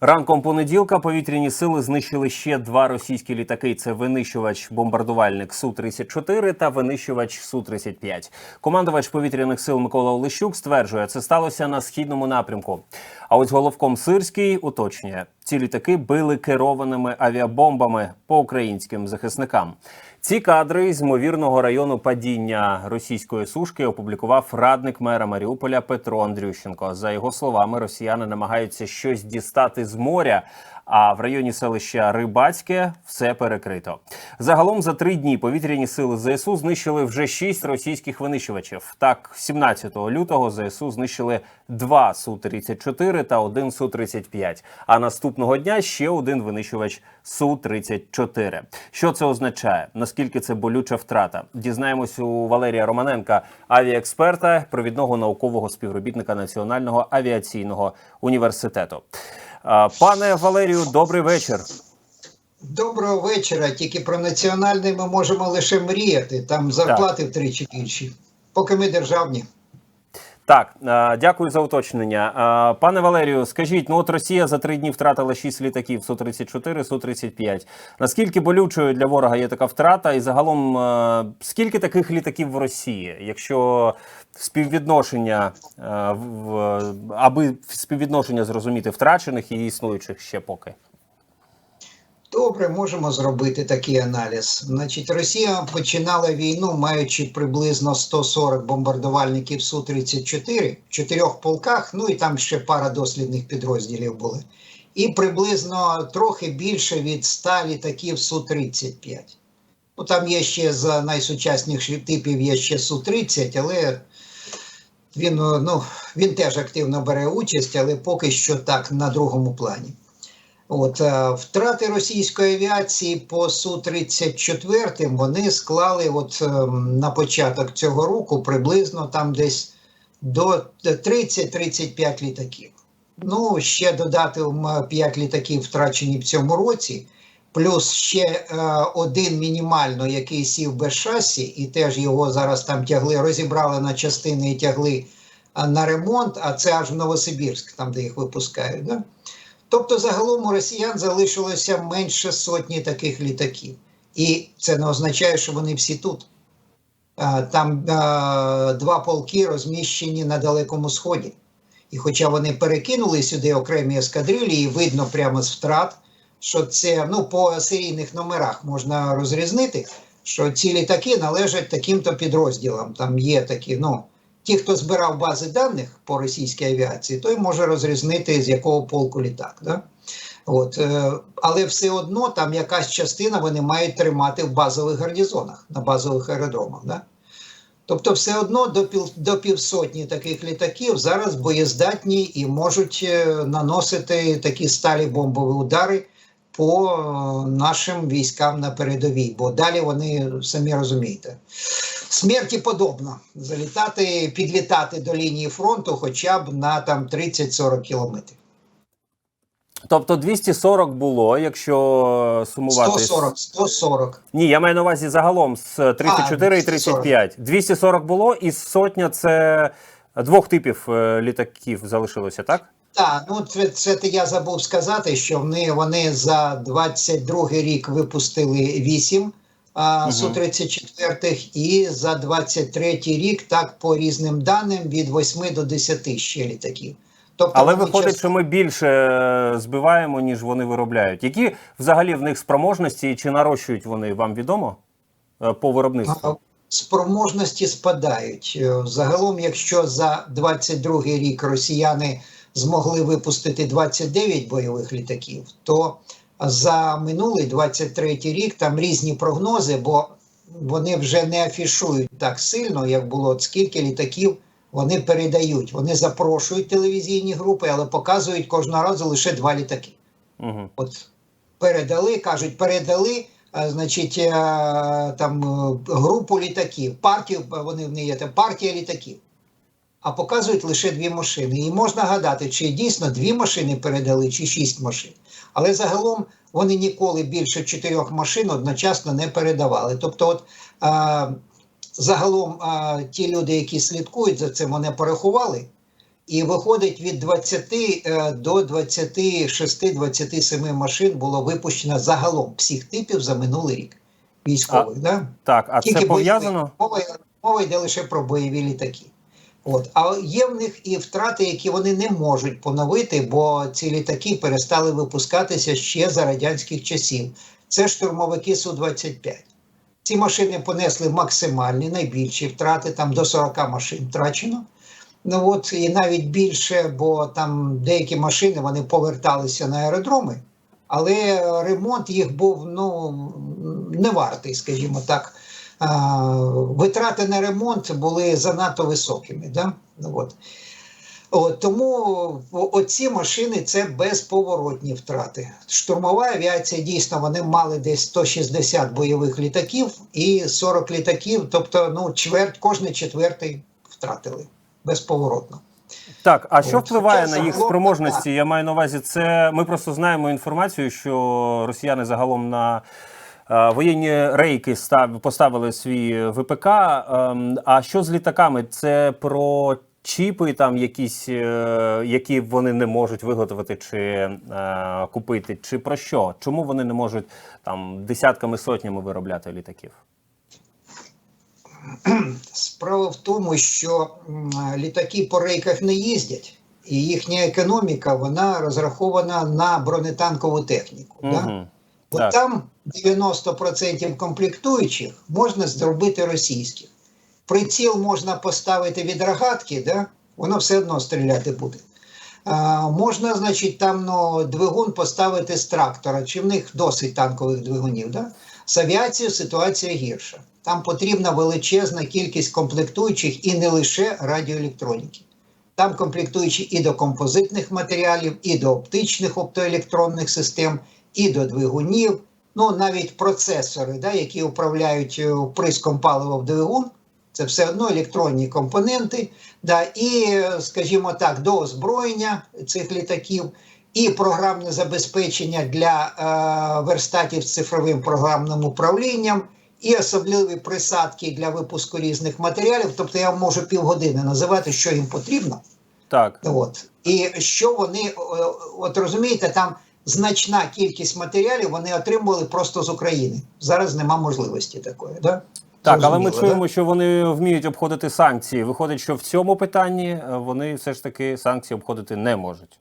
Ранком понеділка повітряні сили знищили ще два російські літаки: це винищувач-бомбардувальник су 34 та винищувач су 35 Командувач повітряних сил Микола Олещук стверджує, це сталося на східному напрямку. А ось головком Сирський уточнює, ці літаки били керованими авіабомбами по українським захисникам. Ці кадри з ймовірного району падіння російської сушки опублікував радник мера Маріуполя Петро Андрющенко. За його словами, росіяни намагаються щось дістати з моря. А в районі селища Рибацьке все перекрито. Загалом за три дні повітряні сили ЗСУ знищили вже шість російських винищувачів. Так, 17 лютого ЗСУ знищили два су 34 та один су 35 А наступного дня ще один винищувач су 34 Що це означає? Наскільки це болюча втрата? Дізнаємось у Валерія Романенка, авіаексперта, провідного наукового співробітника Національного авіаційного університету. Пане Валерію, добрий вечір. Доброго вечора. Тільки про національний ми можемо лише мріяти. Там зарплати втричі більші. Поки ми державні. Так, дякую за уточнення. Пане Валерію, скажіть, ну от Росія за три дні втратила шість літаків су 34 су 35 Наскільки болючою для ворога є така втрата? І загалом скільки таких літаків в Росії? Якщо співвідношення е, аби співвідношення зрозуміти втрачених і існуючих ще поки? Добре, можемо зробити такий аналіз. Значить, Росія починала війну, маючи приблизно 140 бомбардувальників Су-34 в чотирьох полках, ну і там ще пара дослідних підрозділів були. І приблизно трохи більше від 100 літаків Су-35. Ну, там є ще з найсучасніших типів є ще Су-30, але він, ну, він теж активно бере участь, але поки що так на другому плані. От е, втрати російської авіації по су 34 вони склали от е, на початок цього року приблизно там десь до 30-35 літаків. Ну ще додати 5 літаків втрачені в цьому році, плюс ще е, один мінімально, який сів без шасі, і теж його зараз там тягли, розібрали на частини і тягли на ремонт. А це аж в Новосибірськ, там де їх випускають. Да? Тобто, загалом у росіян залишилося менше сотні таких літаків. І це не означає, що вони всі тут. Там два полки розміщені на Далекому Сході. І хоча вони перекинули сюди окремі ескадрилі, і видно прямо з втрат, що це ну, по серійних номерах можна розрізнити, що ці літаки належать таким-то підрозділам. Там є такі, ну, ті, хто збирав бази даних по російській авіації, той може розрізнити, з якого полку літак. Да? От, е, але все одно там якась частина вони мають тримати в базових гарнізонах, на базових аеродромах. Да? Тобто, все одно до, пів, до півсотні таких літаків зараз боєздатні і можуть е, наносити такі сталі бомбові удари по е, нашим військам на передовій, бо далі вони самі розумієте. Смерті подобно залітати, підлітати до лінії фронту хоча б на там 30-40 кілометрів. Тобто 240 було, якщо сумувати. 140, 140. Ні, я маю на увазі загалом з 34 А, і 35. 240 було, і сотня це двох типів е, літаків залишилося, так? Так, ну це, це я забув сказати, що вони, вони за 22 рік випустили 8 а, Мгм. Су-34 і за 23 рік, так по різним даним, від 8 до 10 ще літаків. Тобто Але виходить, часто- що ми більше е, збиваємо, ніж вони виробляють. Які взагалі в них спроможності чи нарощують вони вам відомо Е, по виробництву? Спроможності спадають. Е, Загалом, якщо за 22 рік росіяни змогли випустити 29 бойових літаків, то за минулий 23 рік там різні прогнози, бо вони вже не афішують так сильно, як було от скільки літаків вони передають. Вони запрошують телевізійні групи, але показують кожного разу лише два літаки. Угу. От передали, кажуть, передали, а, значить, е, там е, групу літаків, партію, вони в неї є там партія літаків. А показують лише дві машини. І можна гадати, чи дійсно дві машини передали, чи шість машин. Але загалом вони ніколи більше чотирьох машин одночасно не передавали. Тобто, от а, загалом а, ті люди, які слідкують за цим, вони порахували, І виходить від 20 е, до 26-27 машин було випущено загалом всіх типів за минулий рік військових. Да? Так, а це бойових. пов'язано? Мова, мова йде лише про бойові літаки. От. А є в них і втрати, які вони не можуть поновити, бо ці літаки перестали випускатися ще за радянських часів. Це штурмовики Су-25. Ці машини понесли максимальні, найбільші втрати, там до 40 машин втрачено. Ну от і навіть більше, бо там деякі машини вони поверталися на аеродроми, але ремонт їх був ну не вартий, скажімо так. Витрати на ремонт були занадто високими. Да? Ну, От. От, тому оці машини це безповоротні втрати. Штурмова авіація дійсно вони мали десь 160 бойових літаків і 40 літаків, тобто ну, чверть, кожний четвертий втратили безповоротно. Так, а що От. впливає на їх спроможності? Я маю на увазі, це ми просто знаємо інформацію, що росіяни загалом на воєнні рейки став, поставили свій ВПК. Ем, а що з літаками? Це про чіпи, там якісь, е, які вони не можуть виготовити чи е, купити, чи про що? Чому вони не можуть там десятками сотнями виробляти літаків? Справа в тому, що літаки по рейках не їздять, і їхня економіка вона розрахована на бронетанкову техніку. Да? Мгм. Бо Так. там 90% комплектуючих можна зробити російських. Приціл можна поставити від рогатки, да? воно все одно стріляти буде. А, можна, значить, там ну, двигун поставити з трактора, чи в них досить танкових двигунів. Да? З авіацією ситуація гірша. Там потрібна величезна кількість комплектуючих і не лише радіоелектроніки. Там комплектуючі і до композитних матеріалів, і до оптичних оптоелектронних систем, і до двигунів. Ну, навіть процесори, да, які управляють е, вприском палива в двигун, це все одно електронні компоненти. Да, і, е, скажімо так, до озброєння цих літаків, і програмне забезпечення для е, верстатів з цифровим програмним управлінням, і особливі присадки для випуску різних матеріалів. Тобто я можу півгодини називати, що їм потрібно. Так. От. І що вони, от розумієте, там значна кількість матеріалів вони отримували просто з України. Зараз нема можливості такої. Да? Так, але ми чуємо, що вони вміють обходити санкції. Виходить, що в цьому питанні е, вони все ж таки санкції обходити не можуть.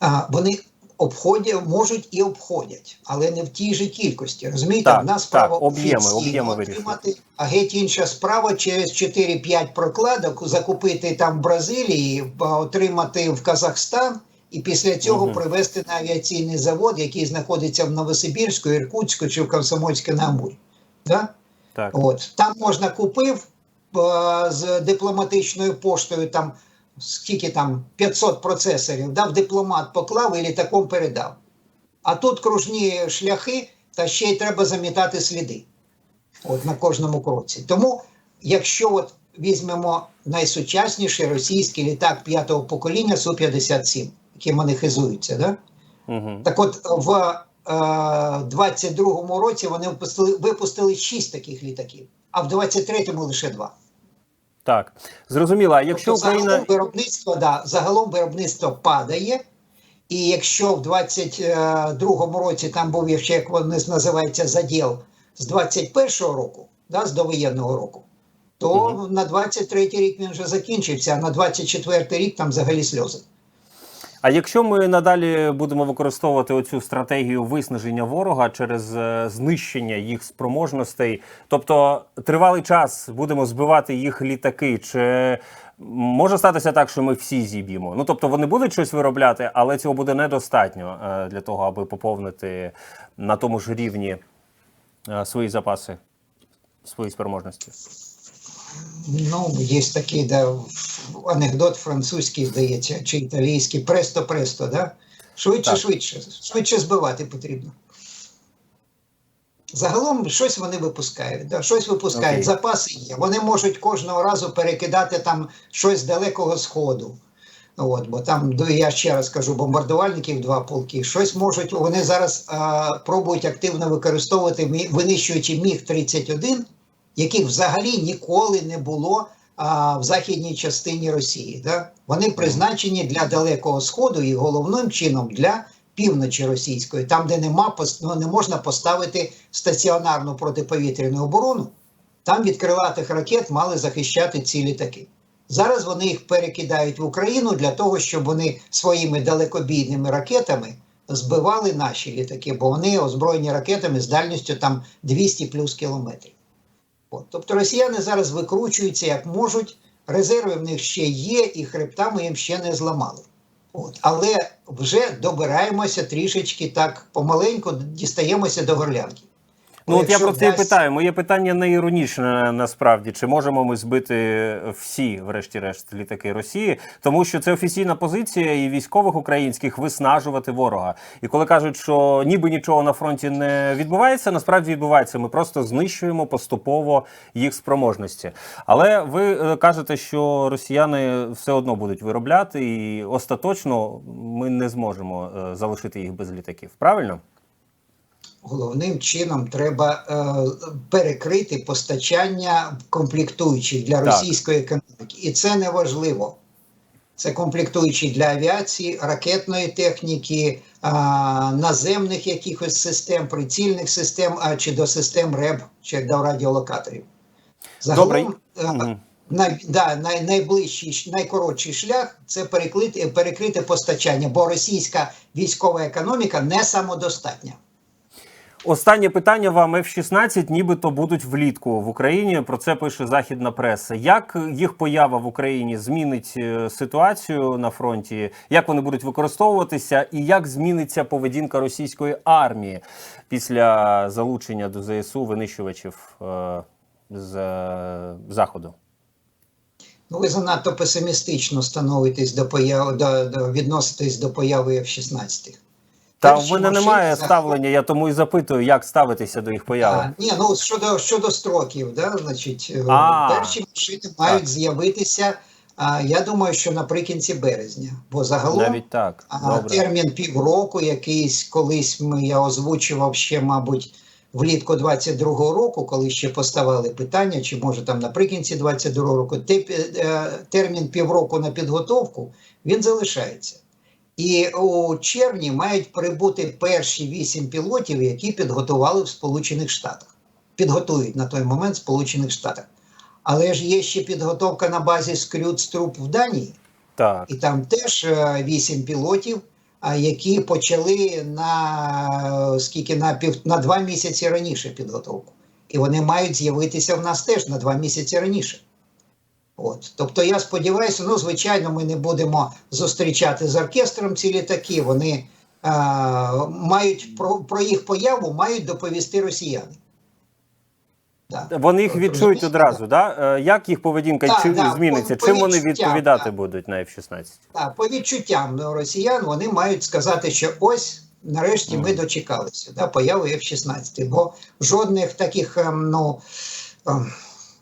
А, вони обходять, можуть і обходять, але не в тій же кількості. Розумієте, Так, одна справа так, об'єми, об'єми отримати, а геть інша справа через 4-5 прокладок закупити там в Бразилії, отримати в Казахстан. І після цього Мгм. привезти на авіаційний завод, який знаходиться в Новосибірську, Іркутську чи в Комсомольську на Амурі. Да? Так. От там можна купив е, з дипломатичною поштою там скільки там 500 процесорів, дав дипломат, поклав і літаком передав. А тут кружні шляхи, та ще й треба замітати сліди. От на кожному кроці. Тому, якщо от візьмемо найсучасніший російський літак п'ятого покоління Су-57, яким вони хизуються, да? Угу. Так от в е, 22-му році вони випустили, випустили 6 таких літаків, а в 23-му лише 2. Так. Зрозуміло. А якщо тобто Україна. загалом виробництво, да, загалом виробництво падає. І якщо в 22-му році там був ще, як вони називається, заділ з 21-го року, да, з довоєнного року, то Мгм. на 23-й рік він вже закінчився, а на 24-й рік там взагалі сльози. А якщо ми надалі будемо використовувати оцю стратегію виснаження ворога через е, знищення їх спроможностей, тобто тривалий час будемо збивати їх літаки, чи може статися так, що ми всі зіб'ємо? Ну тобто вони будуть щось виробляти, але цього буде недостатньо е, для того, аби поповнити на тому ж рівні е, свої запаси, свої спроможності. Ну, є такий да, анекдот французький, здається, чи італійський, престо-престо, да? Швидше, Так. швидше, швидше збивати потрібно. Загалом щось вони випускають, да? щось випускають, Окей. запаси є. Вони можуть кожного разу перекидати там щось з далекого сходу. От, бо там, я ще раз кажу, бомбардувальників два полки. Щось можуть, вони зараз а, пробують активно використовувати, винищуючи Міг-31, яких взагалі ніколи не було а, в західній частині Росії. Да? Вони призначені для Далекого Сходу і головним чином для півночі російської, там, де нема, ну, не можна поставити стаціонарну протиповітряну оборону, там від крилатих ракет мали захищати ці літаки. Зараз вони їх перекидають в Україну для того, щоб вони своїми далекобійними ракетами збивали наші літаки, бо вони озброєні ракетами з дальністю там 200 плюс кілометрів. От. Тобто росіяни зараз викручуються як можуть, резерви в них ще є, і хребтами їм ще не зламали. От. Але вже добираємося трішечки так помаленьку, дістаємося до горлянки. Ну, от я про це і питаю. Моє питання не іронічне насправді. Чи можемо ми збити всі, врешті-решт, літаки Росії? Тому що це офіційна позиція і військових українських виснажувати ворога. І коли кажуть, що ніби нічого на фронті не відбувається, насправді відбувається. Ми просто знищуємо поступово їх спроможності. Але ви е, кажете, що росіяни все одно будуть виробляти, і остаточно ми не зможемо е, залишити їх без літаків. Правильно? Головним чином треба е, перекрити постачання комплектуючих для російської економіки. І це не важливо. Це комплектуючі для авіації, ракетної техніки, а, наземних якихось систем, прицільних систем, а чи до систем РЕБ, чи до радіолокаторів. Загалом, е, най, да, най, найближчий, найкоротший шлях це перекрити, перекрити постачання, бо російська військова економіка не самодостатня. Останнє питання вам F-16 нібито будуть влітку в Україні. Про це пише західна преса. Як їх поява в Україні змінить е, ситуацію на фронті? Як вони будуть використовуватися, і як зміниться поведінка російської армії після залучення до ЗСУ винищувачів е, з е, заходу? Ну, ви занадто песимістично становитесь до появи, до, до, відноситесь до появи F-16. Та в мене немає ставлення, я тому і запитую, як ставитися до їх появи. Ні, ну щодо, щодо строків, да, значить, е, А, перші машини мають так. з'явитися, а, я думаю, що наприкінці березня. Бо загалом Навіть так. Добре. термін півроку, якийсь колись ми, я озвучував ще, мабуть, влітку 22-го року, коли ще поставали питання, чи може там наприкінці 22-го року, те- е, термін півроку на підготовку, він залишається. І у червні мають прибути перші вісім пілотів, які підготували в Сполучених Штатах. Підготують на той момент в Сполучених Штатах. Але ж є ще підготовка на базі Скрюдструп в Данії. Так. І там теж е, вісім пілотів, які почали на скільки на пів на два місяці раніше підготовку. І вони мають з'явитися в нас теж на два місяці раніше. От. Тобто я сподіваюся, ну, звичайно, ми не будемо зустрічати з оркестром ці літаки. Вони е, мають про, про їх появу мають доповісти росіяни. Да. Вони їх відчують одразу, да? Е, Як їх поведінка Так, чи так, зміниться? по- Чим по вони відповідати так. будуть на F-16? Так, по відчуттям росіян вони мають сказати, що ось нарешті ми дочекалися да, появи F-16, бо жодних таких ем, ну, ем,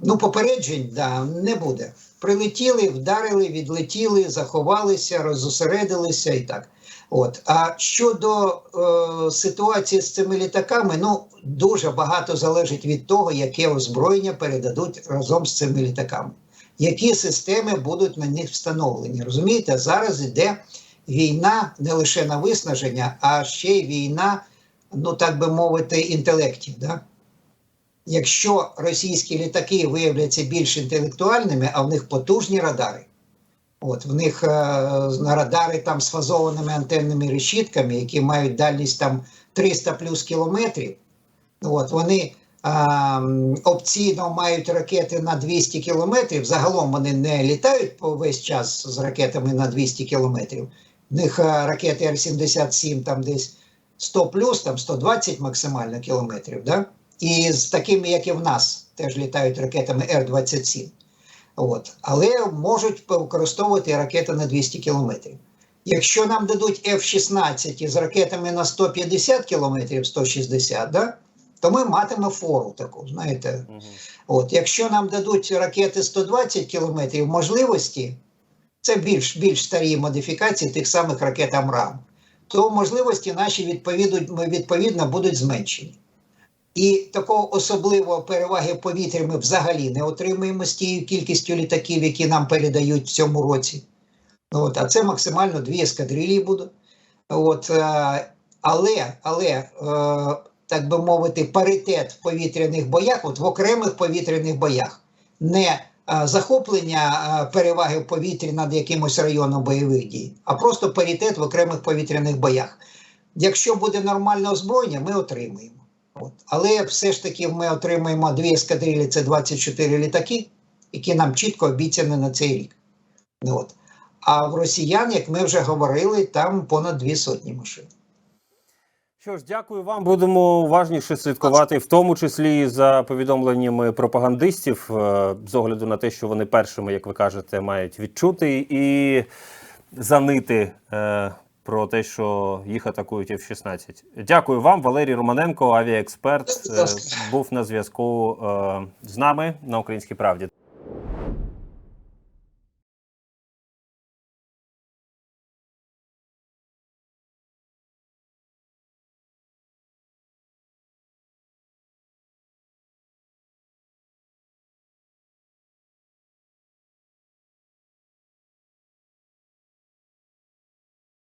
ну, попереджень да, не буде. Прилетіли, вдарили, відлетіли, заховалися, роззосередилися і так. От. А щодо е, ситуації з цими літаками, ну дуже багато залежить від того, яке озброєння передадуть разом з цими літаками які системи будуть на них встановлені. Розумієте, зараз йде війна не лише на виснаження, а ще й війна, ну так би мовити, інтелектів. Да? Якщо російські літаки виявляться більш інтелектуальними, а в них потужні радари, от в них е, радари там з фазованими антенними решітками, які мають дальність там 300 плюс кілометрів, от вони а, опційно мають ракети на 200 кілометрів. Загалом вони не літають весь час з ракетами на 200 кілометрів. В них ракети Р-77 там десь 100 плюс, там 120 максимально кілометрів. Да? І з такими, як і в нас, теж літають ракетами Р-27. От. Але можуть використовувати ракети на 200 кілометрів. Якщо нам дадуть F-16 з ракетами на 150 кілометрів, 160, да? то ми матимемо фору таку, знаєте. От, якщо нам дадуть ракети 120 кілометрів можливості, це більш, більш старі модифікації тих самих ракет Амрам, то можливості наші відповідно, відповідно будуть зменшені. І такого особливого переваги в повітрі ми взагалі не отримуємо з тією кількістю літаків, які нам передають в цьому році. От, а це максимально дві ескадрилії будуть. От, е, але, але е, так би мовити, паритет в повітряних боях, от в окремих повітряних боях, не е, захоплення переваги в повітрі над якимось районом бойових дій, а просто паритет в окремих повітряних боях. Якщо буде нормальне озброєння, ми отримаємо. От. Але все ж таки ми отримаємо дві ескадрилі, це 24 літаки, які нам чітко обіцяні на цей рік. Ну, От. А в росіян, як ми вже говорили, там понад дві сотні машин. Що ж, дякую вам. Будемо уважніше слідкувати, в тому числі за повідомленнями пропагандистів, е, з огляду на те, що вони першими, як ви кажете, мають відчути і занити е, про те, що їх атакують F-16. Дякую вам, Валерій Романенко, авіаексперт, був на зв'язку е, з нами на Українській правді.